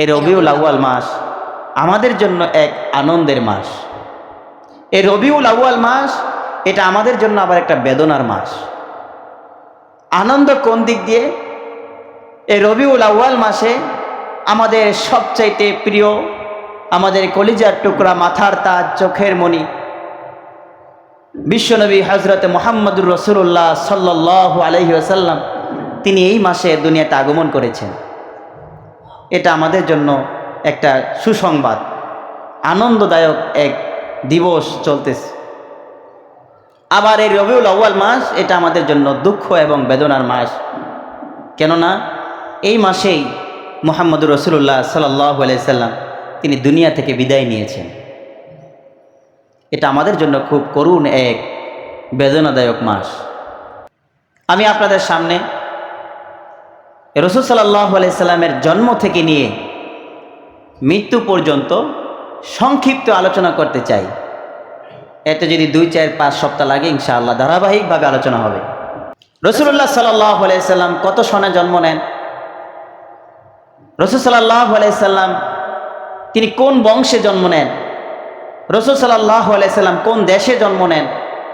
এই রবিউল আউয়াল মাস আমাদের জন্য এক আনন্দের মাস। এই রবিউল আউয়াল মাস এটা আমাদের জন্য আবার একটা বেদনার মাস। আনন্দ কোন দিক দিয়ে? এই রবিউল আউয়াল মাসে আমাদের সবচাইতে প্রিয়, আমাদের কলিজার টুকরা মাথার তাজ চোখের মণি। বিশ্বনবী হজরত মোহাম্মদুর রসুল্লাহ সাল্লাহ আলহি তিনি এই মাসে দুনিয়াতে আগমন করেছেন। এটা আমাদের জন্য একটা সুসংবাদ। আনন্দদায়ক এক দিবস চলতেছে। আবার এই রবিউল আউ্য়াল মাস এটা আমাদের জন্য দুঃখ এবং বেদনার মাস। কেননা এই মাসেই মোহাম্মদুর রসুল্লাহ সাল্লাহ আলাইসাল্লাম তিনি দুনিয়া থেকে বিদায় নিয়েছেন। এটা আমাদের জন্য খুব করুণ এক বেদনাদায়ক মাস। আমি আপনাদের সামনে রসুল সাল্লাহ আলাইসাল্লামের জন্ম থেকে নিয়ে মৃত্যু পর্যন্ত সংক্ষিপ্ত আলোচনা করতে চাই। এতে যদি দুই, চার, পাঁচ সপ্তাহ লাগে, ইনশাআল্লাহ ধারাবাহিকভাবে আলোচনা হবে। রসুল্লাহ সাল্লাহ আলাইসাল্লাম কত সনে জন্ম নেন? রসুল সাল্লাহ আলাইসাল্লাম তিনি কোন বংশে জন্ম নেন? রসুল সাল্লাহ আলাইসাল্লাম কোন দেশে জন্ম নেন?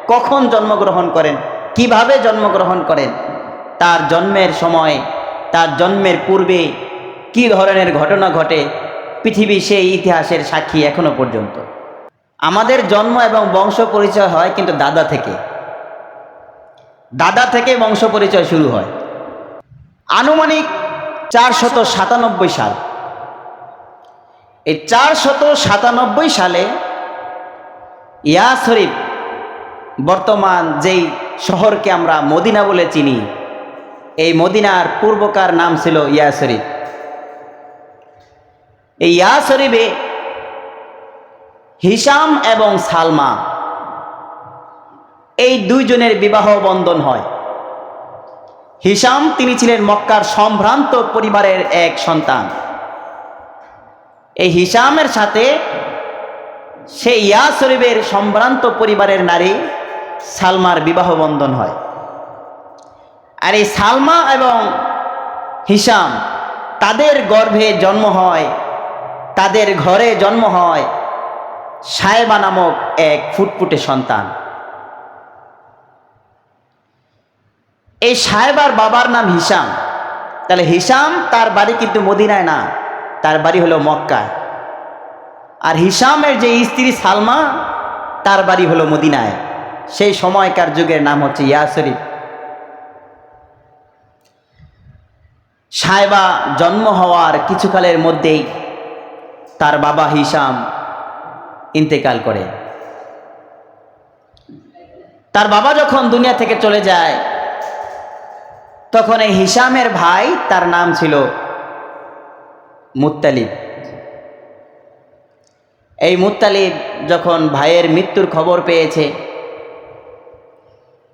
কখন জন্মগ্রহণ করেন? কীভাবে জন্মগ্রহণ করেন? তার জন্মের সময় তার জন্মের পূর্বে কি ধরনের ঘটনা ঘটে, পৃথিবী সেই ইতিহাসের সাক্ষী এখনও পর্যন্ত। আমাদের জন্ম এবং বংশ পরিচয় হয় কিন্তু দাদা থেকে। দাদা থেকে বংশ পরিচয় শুরু হয়। আনুমানিক চারশত সাতানব্বই সাল। এই চারশত সাতানব্বই সালে ইয়া শরীফ, বর্তমান যেই শহরকে আমরা মদিনা বলে চিনি এই মদিনার পূর্বকার নাম ছিল ইয়া শরীফ এই ইয়া শরীফে হিসাম এবং সালমা এই দুইজনের বিবাহ বন্ধন হয়। হিসাম তিনি ছিলেন মক্কার সম্ভ্রান্ত পরিবারের এক সন্তান। এই হিসামের সাথে সে ইয়া শরীফের সম্ভ্রান্ত পরিবারের নারী সালমার বিবাহ বন্ধন হয়। আর এই সালমা এবং হিসাম তাদের গর্ভে জন্ম হয়, তাদের ঘরে জন্ম হয় সাহেবা নামক এক ফুটফুটে সন্তান। এই সাহেবার বাবার নাম হিসাম তাহলে হিসাম তার বাড়ি কিন্তু মদিনায় না, তার বাড়ি হলো মক্কায়। আর হিসামের যে স্ত্রী সালমা, তার বাড়ি হলো মদিনায়। সেই সময়কার যুগের নাম হচ্ছে ইয়াসরিফ সাহেবা জন্ম হওয়ার কিছুকালের মধ্যেই তার বাবা হিসাম ইন্তেকাল করে। তার বাবা যখন দুনিয়া থেকে চলে যায়, তখন এই হিসামের ভাই তার নাম ছিল মুত্তালিব। এই মুত্তালিব যখন ভাইয়ের মৃত্যুর খবর পেয়েছে,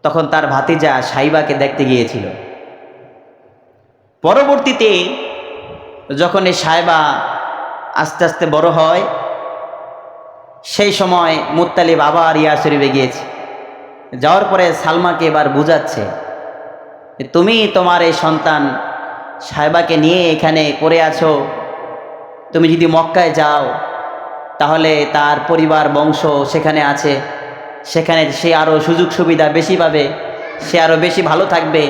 তখন তার ভাতিজা সাইবাকে দেখতে গিয়েছিল। পরবর্তীতে যখন এই সাহেবা আস্তে আস্তে বড় হয়, সেই সময় মুত্তালিব আবার ইয়া শরীফে গিয়েছে। যাওয়ার পরে সালমাকে এবার বুঝাচ্ছে তুমি তোমার এই সন্তান সাহেবাকে নিয়ে এখানে পড়ে আছো। তুমি যদি মক্কায় যাও, তাহলে তার পরিবার, বংশ সেখানে আছে। সেখানে সে আরও সুযোগ সুবিধা বেশি পাবে, সে আরও বেশি ভালো থাকবে।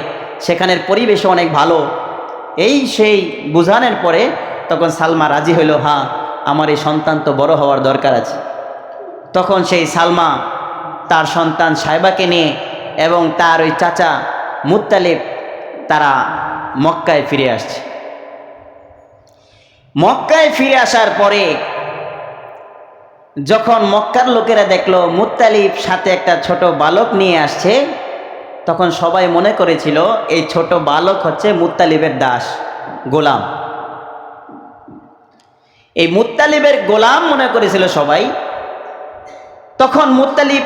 সেখানের পরিবেশও অনেক ভালো। এই সেই বুঝানোর পরে তখন সালমা রাজি হইল হ্যাঁ আমার এই সন্তান তো বড় হওয়ার দরকার আছে। তখন সেই সালমা তার সন্তান সাহেবাকে নিয়ে এবং তার ওই চাচা মুত্তালিব তারা মক্কায় ফিরে আসছে। মক্কায় ফিরে আসার পরে যখন মক্কার লোকেরা দেখল মুত্তালিব সাথে একটা ছোট বালক নিয়ে আসছে তখন সবাই মনে করেছিল, এই ছোট বালক হচ্ছে মুত্তালিবের দাস, গোলাম। এই মুত্তালিবের গোলাম মনে করেছিল সবাই। তখন মুত্তালিব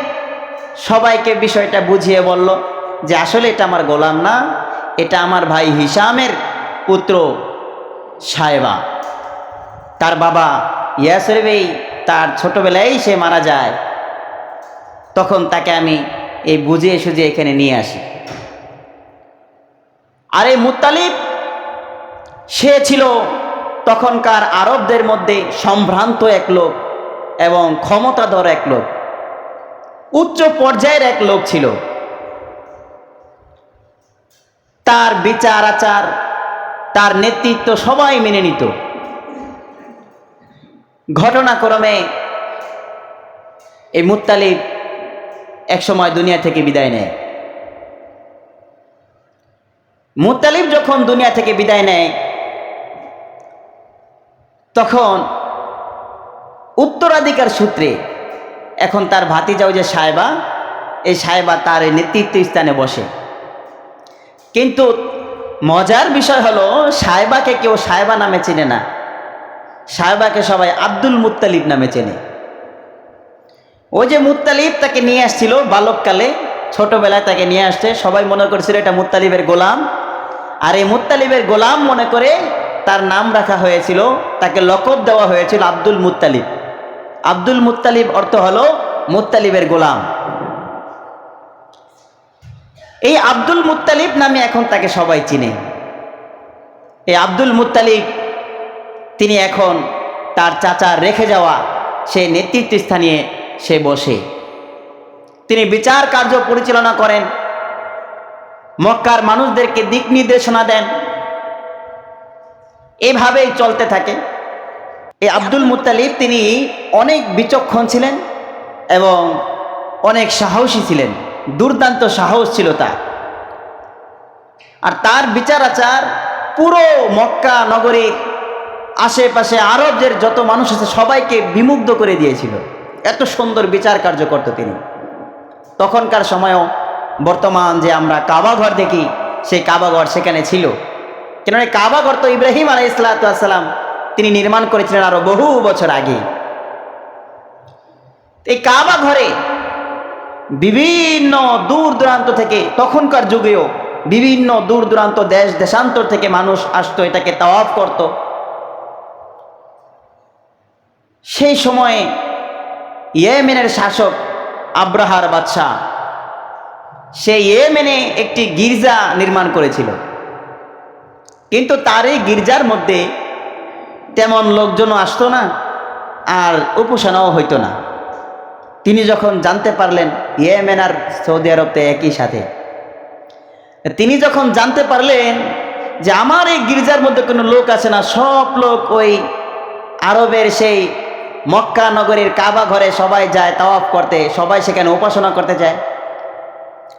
সবাইকে বিষয়টা বুঝিয়ে বলল যে, আসলে এটা আমার গোলাম না, এটা আমার ভাই হিসামের পুত্র সাহেবা তার বাবা ইয়াসরেবেই তার ছোটবেলায় সে মারা যায়। তখন তাকে আমি এই বুঝিয়ে সুঝিয়ে এখানে নিয়ে আসি। আর এই মুতালিব, সে ছিল তখনকার আরবদের মধ্যে সম্ভ্রান্ত এক লোক এবং ক্ষমতাধর এক লোক, উচ্চ পর্যায়ের এক লোক ছিল। তার বিচার আচার, তার নেতৃত্ব সবাই মেনে নিত। ঘটনাক্রমে এই মুত্তালিব একসময় দুনিয়া থেকে বিদায় নেয়। মুত্তালিব যখন দুনিয়া থেকে বিদায় নেয়, তখন উত্তরাধিকার সূত্রে এখন তার ভাতিজাও যে সাহেবা, এই সাহেবা তার নেতৃত্ব স্থানে বসে। কিন্তু মজার বিষয় হলো, সাহেবাকে কেউ সাহেবা নামে চেনে না। সাহেবাকে সবাই আব্দুল মুত্তালিব নামে চেনে। ওই যে মুত্তালিব তাকে নিয়ে আসছিল বালককালে, ছোটবেলায় তাকে নিয়ে আসছে। সবাই মনে করছিল এটা মুত্তালিবের গোলাম। আর এই মুত্তালিবের গোলাম মনে করে তার নাম রাখা হয়েছিল, তাকে লকব দেওয়া হয়েছিল আব্দুল মুত্তালিব আব্দুল মুত্তালিব অর্থ হলো মুত্তালিবের গোলাম। এই আব্দুল মুত্তালিব নামে এখন তাকে সবাই চিনে। এই আব্দুল মুত্তালিব তিনি এখন তার চাচার রেখে যাওয়া সেই নেতৃত্ব স্থানে সে বসে। তিনি বিচার কার্য পরিচালনা করেন। মক্কার মানুষদেরকে দিক নির্দেশনা দেন। এভাবেই চলতে থাকে। এই আব্দুল মুত্তালিব তিনি অনেক বিচক্ষণ ছিলেন এবং অনেক সাহসী ছিলেন। দুর্দান্ত সাহস ছিল তার। আর তার বিচার আচার পুরো মক্কা নগরীর আশেপাশে আরবদের যত মানুষ আছে সবাইকে বিমুগ্ধ করে দিয়েছিল। এত সুন্দর বিচার কার্য করত তিনি। তখনকার সময়ও বর্তমান যে আমরা কাবাঘর দেখি, সেই কাবাঘর সেখানে ছিল। কেননা কাবাঘর তো ইব্রাহিম আলাই ইসলাতাম তিনি নির্মাণ করেছিলেন আরও বহু বছর আগে। এই কাবা ঘরে বিভিন্ন দূর দূরান্ত থেকে, তখনকার যুগেও বিভিন্ন দূর দূরান্ত দেশ দেশান্তর থেকে মানুষ আসতো, এটাকে তাওয়াফ করত। সেই সময়ে ইয়েমেনের শাসক আব্রাহার বাদশাহ। সে ইয়েমেনে একটি গির্জা নির্মাণ করেছিল। কিন্তু তার এই গির্জার মধ্যে তেমন লোকজনও আসতো না আর উপাসনাও হইতো না। তিনি যখন জানতে পারলেন ইয়েমেন আর সৌদি আরব তো একই সাথে, তিনি যখন জানতে পারলেন যে আমার এই গির্জার মধ্যে কোনো লোক আছে না, সব লোক ওই আরবের সেই মক্কা নগরীর কাবা ঘরে সবাই যায়, তাওয়াফ করতে, সবাই সেখানে উপাসনা করতে যায়।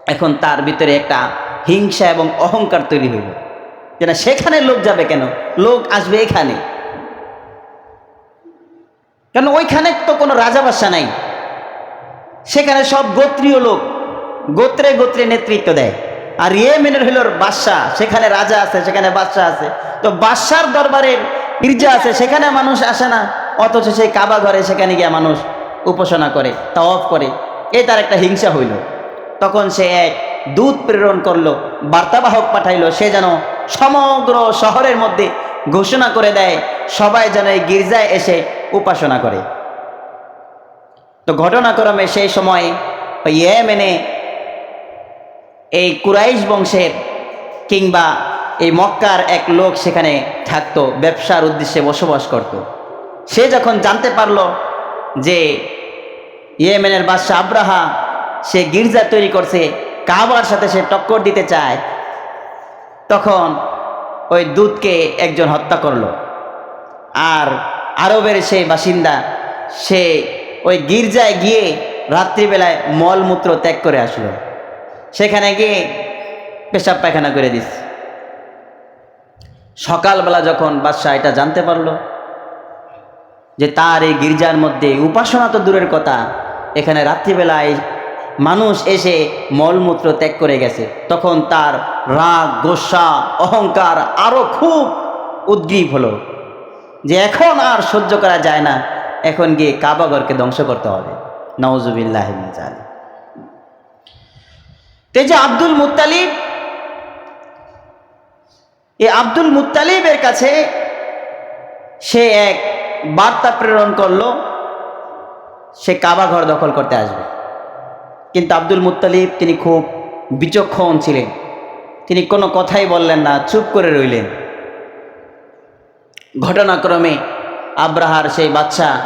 এখন তার ভিতরে একটা হিংসা এবং অহংকার তৈরি হইল। যে না সেখানে লোক যাবে কেন? লোক আসবে এখানে। কেন ওইখানে তো কোনো রাজা বাসা নাই। সেখানে সব গোত্রীয় লোক, গোত্রে গোত্রে নেতৃত্ব দেয়। আর ইয়ে ইয়েমেনের হইল বাদশাহ সেখানে রাজা আছে, সেখানে বাদশাহ আছে। তো বাদশার দরবারের গির্জা আছে, সেখানে মানুষ আসে না। অথচ সেই কাবা ঘরে সেখানে গিয়ে মানুষ উপাসনা করে, তাওয়াফ করে। এ তার একটা হিংসা হইল। তখন সে এক দূত প্রেরণ করল, বার্তাবাহক পাঠাইলো, সে যেন সমগ্র শহরের মধ্যে ঘোষণা করে দেয়, সবাই যেন এই গির্জায় এসে উপাসনা করে। তো ঘটনাক্রমে সেই সময় ওই ইয়েমেনে এই কুরাইশ বংশের কিংবা এই মক্কার এক লোক সেখানে থাকতো, ব্যবসার উদ্দেশ্যে বসবাস করত। সে যখন জানতে পারল যে ইয়েমেনের বাদশাহ আব্রাহা, সে গির্জা তৈরি করছে, কাবার সাথে সে টক্কর দিতে চায়, তখন ওই দূতকে একজন হত্যা করল। আর আরবের সেই বাসিন্দা, সে ওই গির্জায় গিয়ে রাত্রিবেলায় মলমূত্র ত্যাগ করে আসলো। সেখানে গিয়ে পেশাব পায়খানা করে দিস সকালবেলা যখন বাদশাহ এটা জানতে পারল যে তার এই গির্জার মধ্যে উপাসনা তো দূরের কথা। এখানে রাত্রিবেলায় মানুষ এসে মলমূত্র ত্যাগ করে গেছে। তখন তার রাগ, গোসা, অহংকার আরও খুব উদ্গ্রীব হলো যে এখন আর সহ্য করা যায় না। এখন গিয়ে কাবাগরকে ধ্বংস করতে হবে। নওজুবিল্লাহ জালি তে যে আব্দুল মুত্তালিব এই আব্দুল মুত্তালিবের কাছে সে এক বার্তা প্রেরণ করল, সে কাবা ঘর দখল করতে আসবে। কিন্তু আব্দুল মুত্তালিব তিনি খুব বিচক্ষণ ছিলেন। তিনি কোনো কথাই বললেন না, চুপ করে রইলেন। ঘটনাক্রমে আব্রাহার সেই বাচ্চা,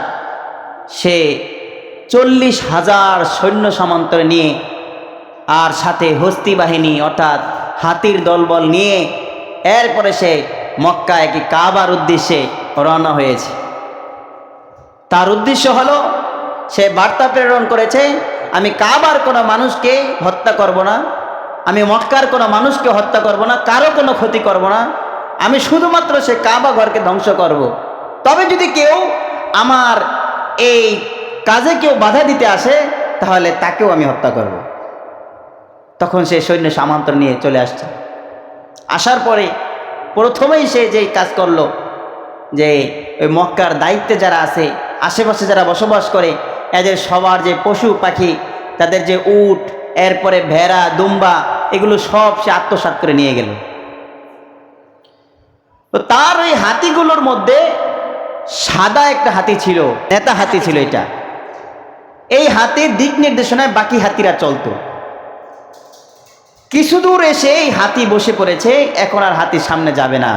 সে চল্লিশ হাজার সৈন্য সামন্তরে নিয়ে আর সাথে হস্তি বাহিনী, অর্থাৎ হাতির দলবল নিয়ে এরপরে সে মক্কা একটি কাবার উদ্দেশ্যে রওনা হয়েছে। তার উদ্দেশ্য হলো, সে বার্তা প্রেরণ করেছে, আমি কাবার কোনো মানুষকে হত্যা করব না, আমি মক্কার কোনো মানুষকে হত্যা করব না, কারও কোনো ক্ষতি করব না, আমি শুধুমাত্র সে কাবা ঘরকে ধ্বংস করব। তবে যদি কেউ আমার এই কাজে কেউ বাধা দিতে আসে, তাহলে তাকেও আমি হত্যা করব। তখন সে সৈন্য সামান্তর নিয়ে চলে আসছে আসার পরে প্রথমেই সে যেই কাজ করল, যে ওই মক্কার দায়িত্বে যারা আছে আশেপাশে যারা বসবাস করে, এদের সবার যে পশু পাখি, তাদের যে উট, এরপরে ভেড়া, দুম্বা, এগুলো সব সে আত্মসাৎ করে নিয়ে গেল। তো তার ওই হাতিগুলোর মধ্যে সাদা একটা হাতি ছিল, নেতা হাতি ছিল এটা। এই হাতির দিক নির্দেশনায় বাকি হাতিরা চলতো। কিছু দূর এসে এই হাতি বসে পড়েছে, এখন আর হাতির সামনে যাবে না।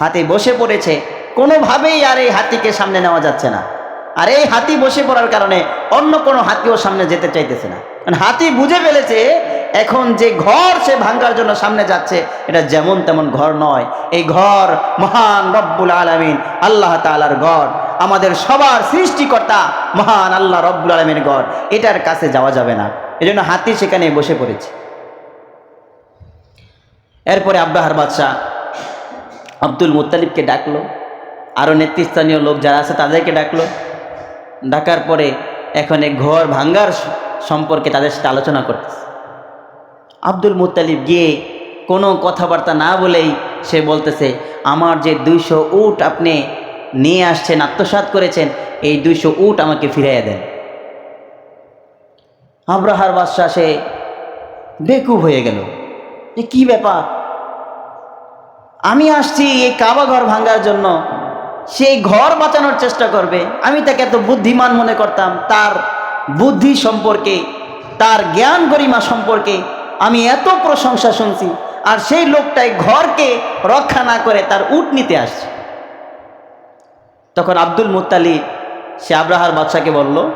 হাতি বসে পড়েছে কোনোভাবেই আর এই হাতিকে সামনে নেওয়া যাচ্ছে না। আর এই হাতি বসে পড়ার কারণে অন্য কোনো হাতিও সামনে যেতে চাইতেছে না। কারণ হাতি বুঝে ফেলেছে, এখন যে ঘর সে ভাঙ্গার জন্য সামনে যাচ্ছে, এটা যেমন তেমন ঘর নয়। এই ঘর মহান রব্বুল আলমিন, আল্লাহ তালার ঘর আমাদের সবার সৃষ্টিকর্তা মহান আল্লাহ রব্বুল আলমীর ঘর এটার কাছে যাওয়া যাবে না। এজন্য হাতি সেখানে বসে পড়েছে। এরপরে আব্বাহার বাদশাহ আব্দুল মুত্তালিবকে ডাকলো। আরও নেতৃস্থানীয় লোক যারা আছে তাদেরকে ডাকলো। ডাকার পরে এখন ঘর ভাঙ্গার সম্পর্কে তাদের সাথে আলোচনা করতেছে। আব্দুল মুত্তালিব গিয়ে কোনো কথাবার্তা না বলেই সে বলতেছে, আমার যে দুইশো উট আপনি নিয়ে আসছেন, আত্মসাৎ করেছেন, এই দুইশো উট আমাকে ফিরাইয়া দেন। আব্রাহার বাদশাহ সে বেকুব হয়ে গেল। যে কি ব্যাপার? আমি আসছি এই কাবা ঘর ভাঙ্গার জন্য। সেই ঘর বাঁচানোর চেষ্টা করবে। আমি তাকে এত বুদ্ধিমান মনে করতাম, তার বুদ্ধি সম্পর্কে, তার জ্ঞান গরিমা সম্পর্কে আমি এত প্রশংসা শুনছি, আর সেই লোকটাই ঘরকে রক্ষা না করে তার উট নিতে আসছে। তখন আব্দুল মুত্তালিব সে আব্রাহার বাদশাকে বলল,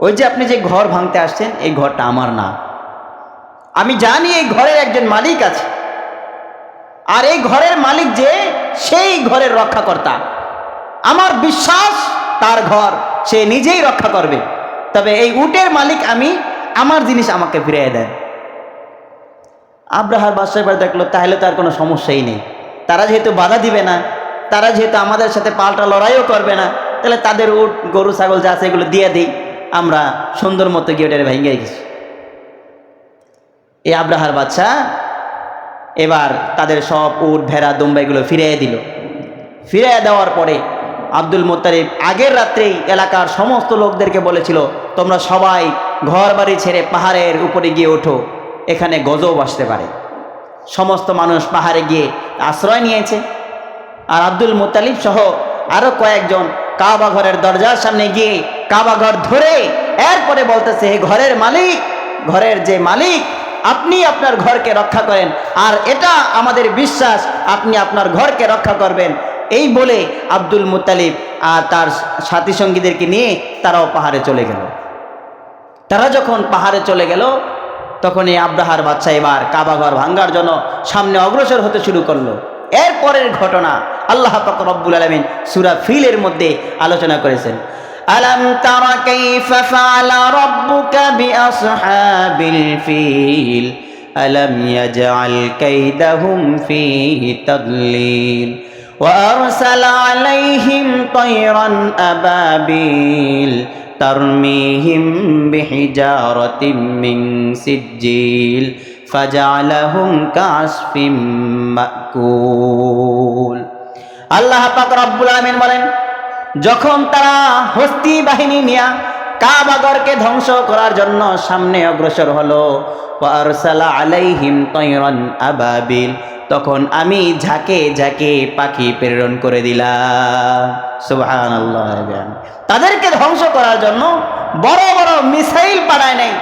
ওই যে আপনি যে ঘর ভাঙতে আসছেন, এই ঘরটা আমার না। আমি জানি এই ঘরের একজন মালিক আছে। আর এই ঘরের মালিক যে সেই ঘরের রক্ষাকর্তা। আমার বিশ্বাস, তার ঘর সে নিজেই রক্ষা করবে। তবে এই উটের মালিক আমি, আমার জিনিস আমাকে ফিরিয়ে দেন। আব্রাহার বাদশাহ এবার দেখল, তাহলে তার কোনো সমস্যাই নেই। তারা যেহেতু বাধা দিবে না, তারা যেহেতু আমাদের সাথে পাল্টা লড়াইও করবে না, তাহলে তাদের উট, গরু, ছাগল যা আছে এগুলো দিয়ে দিই। আমরা সুন্দর মতো গিয়ে ওটা ভেঙে গেছি এই আব্রাহার বাচ্চা এবার তাদের সব উট, ভেড়া দুম্বাইগুলো ফিরিয়ে দিল। ফিরিয়ে দেওয়ার পরে আব্দুল মোত্তারিব আগের রাত্রেই এলাকার সমস্ত লোকদেরকে বলেছিল, তোমরা সবাই ঘর বাড়ি ছেড়ে পাহাড়ের উপরে গিয়ে ওঠো, এখানে গজব আসতে পারে। সমস্ত মানুষ পাহাড়ে গিয়ে আশ্রয় নিয়েছে। আর আব্দুল মোত্তালিব সহ আরও কয়েকজন কাবা ঘরের দরজার সামনে গিয়ে কাবা ঘর ধরে এরপরে বলতেছে, হে ঘরের মালিক, ঘরের যে মালিক আপনি আপনার ঘরকে রক্ষা করেন। আর এটা আমাদের বিশ্বাস, আপনি আপনার ঘরকে রক্ষা করবেন। এই বলে আব্দুল মুতালিব আর তার সাথী সঙ্গীদেরকে নিয়ে তারাও পাহাড়ে চলে গেল। তারা যখন পাহাড়ে চলে গেল তখন এই আব্রাহার বাচ্চা এবার কাবাঘর ভাঙ্গার জন্য সামনে অগ্রসর হতে শুরু করল। এরপরের ঘটনা আল্লাহ পাক রব্বুল আলমিন সুরা ফিলের মধ্যে আলোচনা করেছেন। আলম তারা কাইফা ফাআলা রাব্বুকা বিআসহাবিল ফিল আলম ইয়াজআল কাইদাহুম ফি তাদলিল وأرسل عليهم طيرا أبابيل ترميهم بحجارة من سجيل فجعلهم كعصف مأكول আল্লাহ পাক রব্বুল আলামিন বলেন যখন তারা হস্তি বাহিনী নিয়ে কাবাগরকে ধ্বংস করার জন্য সামনে অগ্রসর হলো আলাইহিম তৈরন আবাবিল, তখন আমি ঝাঁকে ঝাঁকে পাখি প্রেরণ করে দিলাম। তাদেরকে ধ্বংস করার জন্য বড় বড় মিসাইল পাঠায় নাই,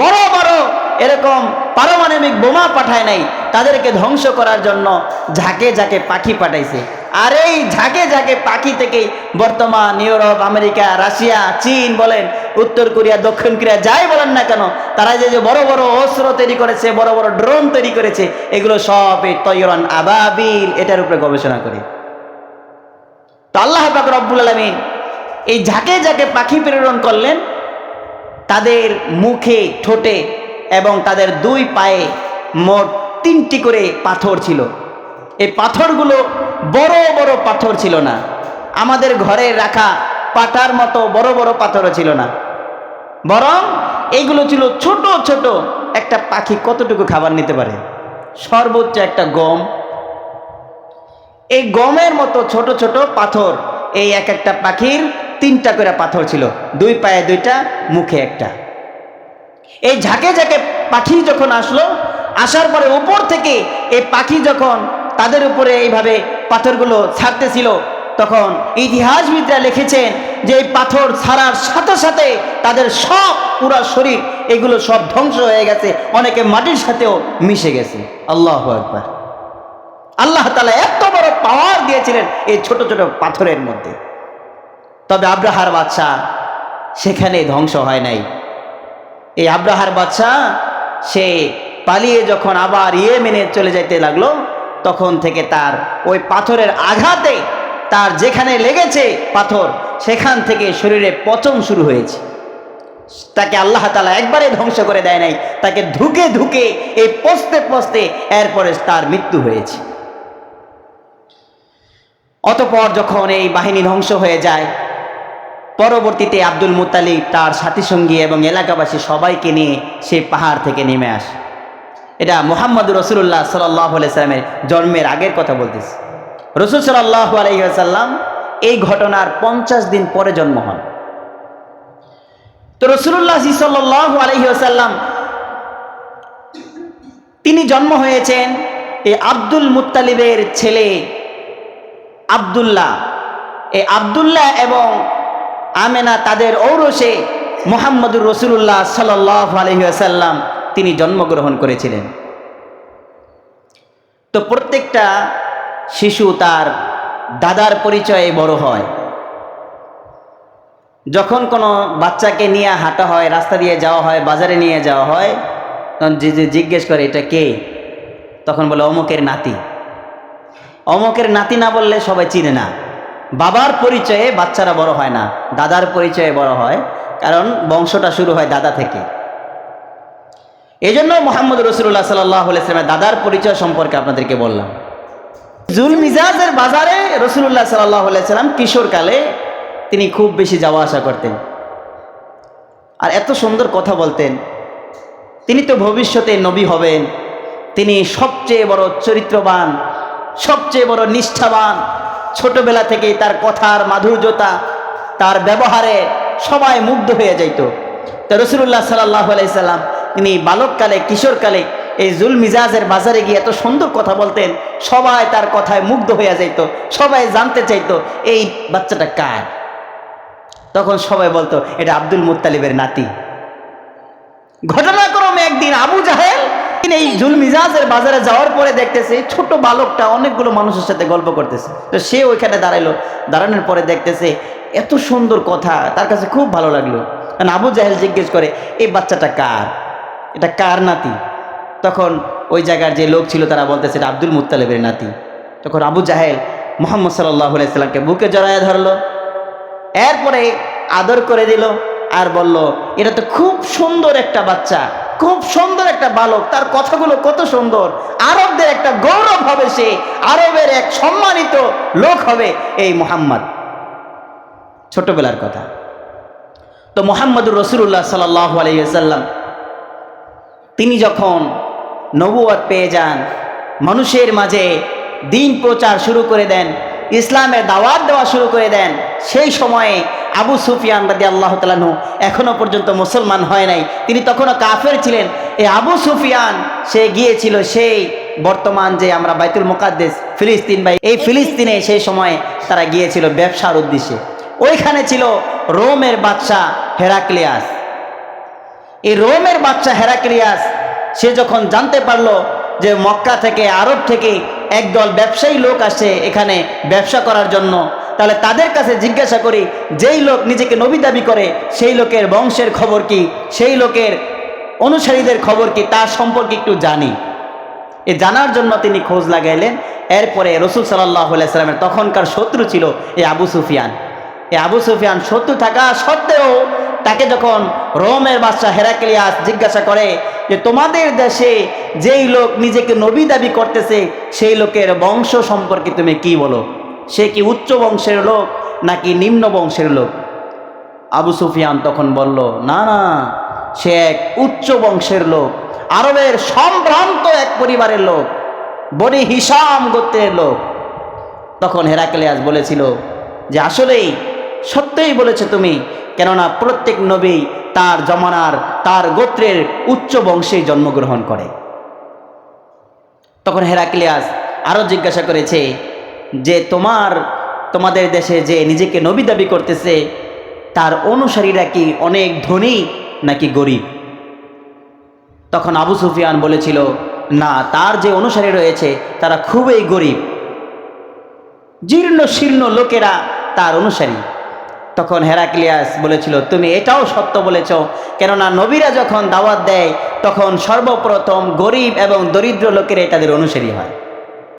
বড় বড় এরকম পারমাণবিক বোমা পাঠায় নাই, তাদেরকে ধ্বংস করার জন্য ঝাঁকে ঝাঁকে পাখি পাঠাইছে। আর এই ঝাঁকে ঝাঁকে পাখি থেকে বর্তমান ইউরোপ, আমেরিকা, রাশিয়া, চীন বলেন, উত্তর কোরিয়া, দক্ষিণ কোরিয়া যাই বলেন না কেন, তারা যে যে বড় বড় অস্ত্র তৈরি করেছে, বড় বড় ড্রোন তৈরি করেছে, এগুলো সব এই তৈরন আবাবিল, এটার উপরে গবেষণা করে। তো আল্লাহ পাক রব্বুল আলমিন এই ঝাঁকে ঝাঁকে পাখি প্রেরণ করলেন, তাদের মুখে, ঠোঁটে এবং তাদের দুই পায়ে মোট তিনটি করে পাথর ছিল। এই পাথরগুলো বড় বড় পাথর ছিল না। আমাদের ঘরে রাখা পাটার মতো বড় বড় পাথরও ছিল না। বরং এইগুলো ছিল ছোট ছোট। একটা পাখি কতটুকু খাবার নিতে পারে? সর্বোচ্চ একটা গম। এই গমের মতো ছোট ছোট পাথর এই এক একটা পাখির তিনটা করে পাথর ছিল। দুই পায়ে দুইটা, মুখে একটা। এই ঝাঁকে ঝাঁকে পাখি যখন আসলো, আসার পরে উপর থেকে এই পাখি যখন তাদের উপরে এইভাবে পাথরগুলো ছাড়তেছিল। তখন ইতিহাসবিদরা লিখেছেন যে এই পাথর ছাড়ার সাথে সাথে তাদের সব পুরা শরীর, এগুলো সব ধ্বংস হয়ে গেছে। অনেকে মাটির সাথেও মিশে গেছে। আল্লাহ একবার আল্লাহ তালা এত বড় পাওয়ার দিয়েছিলেন এই ছোট ছোট পাথরের মধ্যে। তবে আব্রাহার বাচ্চা সেখানে ধ্বংস হয় নাই। এই আব্রাহার বাচ্চা সে পালিয়ে যখন আবার ইয়ে মেনে চলে যাইতে লাগল তখন থেকে তার ওই পাথরের আঘাতে তার যেখানে লেগেছে পাথর, সেখান থেকে শরীরে পচন শুরু হয়েছে। তাকে আল্লাহ তালা একবারে ধ্বংস করে দেয় নাই। তাকে ধুকে ধুকে এই পচতে পচতে এরপরে তার মৃত্যু হয়েছে। অতপর যখন এই বাহিনী ধ্বংস হয়ে যায়, পরবর্তীতে আব্দুল মুতালিব তার সাথী সঙ্গী এবং এলাকাবাসী সবাইকে নিয়ে সেই পাহাড় থেকে নেমে আসে। এটা মোহাম্মদ রসুল্লাহ সাল্লাহ সাল্লামের জন্মের আগের কথা বলতেছি। রসুল সাল্লাহ আলহিহাসাল্লাম এই ঘটনার পঞ্চাশ দিন পরে জন্ম হন। তো রসুল্লাহ সাল্লাহ আলহিহাসাল্লাম তিনি জন্ম হয়েছেন এই আব্দুল মুতালিবের ছেলে আবদুল্লাহ। এই আবদুল্লাহ এবং আমেনা তাদের ঔরসে মোহাম্মদুর রসুল্লাহ সাল্লাহ আলহিহাসাল্লাম তিনি জন্মগ্রহণ করেছিলেন। তো প্রত্যেকটা শিশু তার দাদার পরিচয়ে বড় হয়। যখন কোনো বাচ্চাকে নিয়ে হাঁটা হয়, রাস্তা দিয়ে যাওয়া হয়, বাজারে নিয়ে যাওয়া হয়, তখন জিজ্ঞেস করে, এটা কে? তখন বলে, অমুকের নাতি। অমুকের নাতি না বললে সবাই চিনে না। বাবার পরিচয়ে বাচ্চারা বড় হয় না, দাদার পরিচয়ে বড় হয়, কারণ বংশটা শুরু হয় দাদা থেকে। এই জন্য মোহাম্মদ রসুল্লাহ সাল্লাহ দাদার পরিচয় সম্পর্কে আপনাদেরকে বললাম। জুল মিজাজের বাজারে রসুল্লাহ সাল্লাহ সাল্লাম কিশোরকালে তিনি খুব বেশি যাওয়া আসা করতেন। আর এত সুন্দর কথা বলতেন। তিনি তো ভবিষ্যতে নবী হবেন। তিনি সবচেয়ে বড় চরিত্রবান, সবচেয়ে বড় নিষ্ঠাবান, ছোটবেলা থেকেই তার কথার মাধুর্যতা, তার ব্যবহারে সবাই মুগ্ধ হয়ে যাইত। তো রসুল্লাহ সাল্লাহ আলাইসাল্লাম তিনি বালককালে, কিশোরকালে এই জুল মিজাজের বাজারে গিয়ে এত সুন্দর কথা বলতেন, সবাই তার কথায় মুগ্ধ হয়ে যাইত, সবাই জানতে চাইতো, এই বাচ্চাটা কার? তখন সবাই বলতো, এটা আব্দুল মুত্তালিবের নাতি। ঘটনাক্রমে একদিন আবু জাহেল তিনি এই জুল মিজাজের বাজারে যাওয়ার পরে দেখতেছে, ছোট বালকটা অনেকগুলো মানুষের সাথে গল্প করতেছে। তো সে ওইখানে দাঁড়াইলো, দাঁড়ানোর পরে দেখতেছে, এত সুন্দর কথা, তার কাছে খুব ভালো লাগল। কারণ আবু জাহেল জিজ্ঞেস করে, এই বাচ্চাটা কার? এটা কার নাতি? তখন ওই জায়গার যে লোক ছিল তারা বলতেছে, এটা আব্দুল মুত্তালেবের নাতি। তখন আবু জাহেল মোহাম্মদ সাল্লাহ সাল্লামকে বুকে জড়ায় ধরলো, এরপরে আদর করে দিল আর বলল, এটা তো খুব সুন্দর একটা বাচ্চা, খুব সুন্দর একটা বালক, তার কথাগুলো কত সুন্দর। আরবদের একটা গৌরব হবে সে, আরবের এক সম্মানিত লোক হবে এই মোহাম্মদ। ছোটবেলার কথা। তো মোহাম্মদুর রসুল্লাহ সাল্লাহ আলাইসাল্লাম তিনি যখন নবুয়াত পেয়ে যান, মানুষের মাঝে দিন প্রচার শুরু করে দেন, ইসলামের দাওয়াত দেওয়া শুরু করে দেন, সেই সময়ে আবু সুফিয়ান রাদি আল্লাহ তালাহু এখনও পর্যন্ত মুসলমান হয় নাই। তিনি তখনও কাফের ছিলেন। এই আবু সুফিয়ান, সে গিয়েছিল সেই বর্তমান যে আমরা বাইতুল মোকাদ্দেস, ফিলিস্তিন বা এই ফিলিস্তিনে সেই সময়ে তারা গিয়েছিল ব্যবসার উদ্দেশ্যে। ওইখানে ছিল রোমের বাদশাহ হেরাক্লিয়াস। এই রোমের বাচ্চা হেরাক্লিয়াস, সে যখন জানতে পারল যে মক্কা থেকে আরব থেকে একদল ব্যবসায়ী লোক আসে এখানে ব্যবসা করার জন্য, তাহলে তাদের কাছে জিজ্ঞাসা করি, যেই লোক নিজেকে নবী দাবি করে, সেই লোকের বংশের খবর কি? সেই লোকের অনুসারীদের খবর কি? তার সম্পর্কে একটু জানি। এ জানার জন্য তিনি খোঁজ লাগাইলেন। এরপরে রসুল সাল্লাহ সাল্লামের তখনকার শত্রু ছিল এই আবু সুফিয়ান। এই আবু সুফিয়ান শত্রু থাকা সত্ত্বেও তাকে যখন রোমের বাদশাহ হেরাক্লিয়াস জিজ্ঞাসা করে যে, তোমাদের দেশে যেই লোক নিজেকে নবী দাবি করতেছে, সেই লোকের বংশ সম্পর্কে তুমি কি বলো? সে কি উচ্চ বংশের লোক নাকি নিম্ন বংশের লোক? আবু সুফিয়ান তখন বলল, না না, সে এক উচ্চ বংশের লোক, আরবের সম্ভ্রান্ত এক পরিবারের লোক, বনি হিসাম গোত্রের লোক। তখন হেরাকেলিয়াস বলেছিল যে, আসলেই সত্যই বলেছে তুমি কেননা প্রত্যেক নবী তার জমানার, তার গোত্রের উচ্চ বংশে জন্মগ্রহণ করে। তখন হেরাক্লিয়াস আরও জিজ্ঞাসা করেছে যে, তোমার, তোমাদের দেশে যে নিজেকে নবী দাবি করতেছে, তার অনুসারীরা কি অনেক ধনী নাকি গরিব? তখন আবু সুফিয়ান বলেছিল, না, তার যে অনুসারী রয়েছে, তারা খুবই গরিব। জীর্ণ শীর্ণ লোকেরা তার অনুসারী। তখন হেরাক্লিয়াস বলেছিল, তুমি এটাও সত্য বলেছ। কেননা নবীরা যখন দাওয়াত দেয়, তখন সর্বপ্রথম গরিব এবং দরিদ্র লোকের তাদের অনুসারী হয়।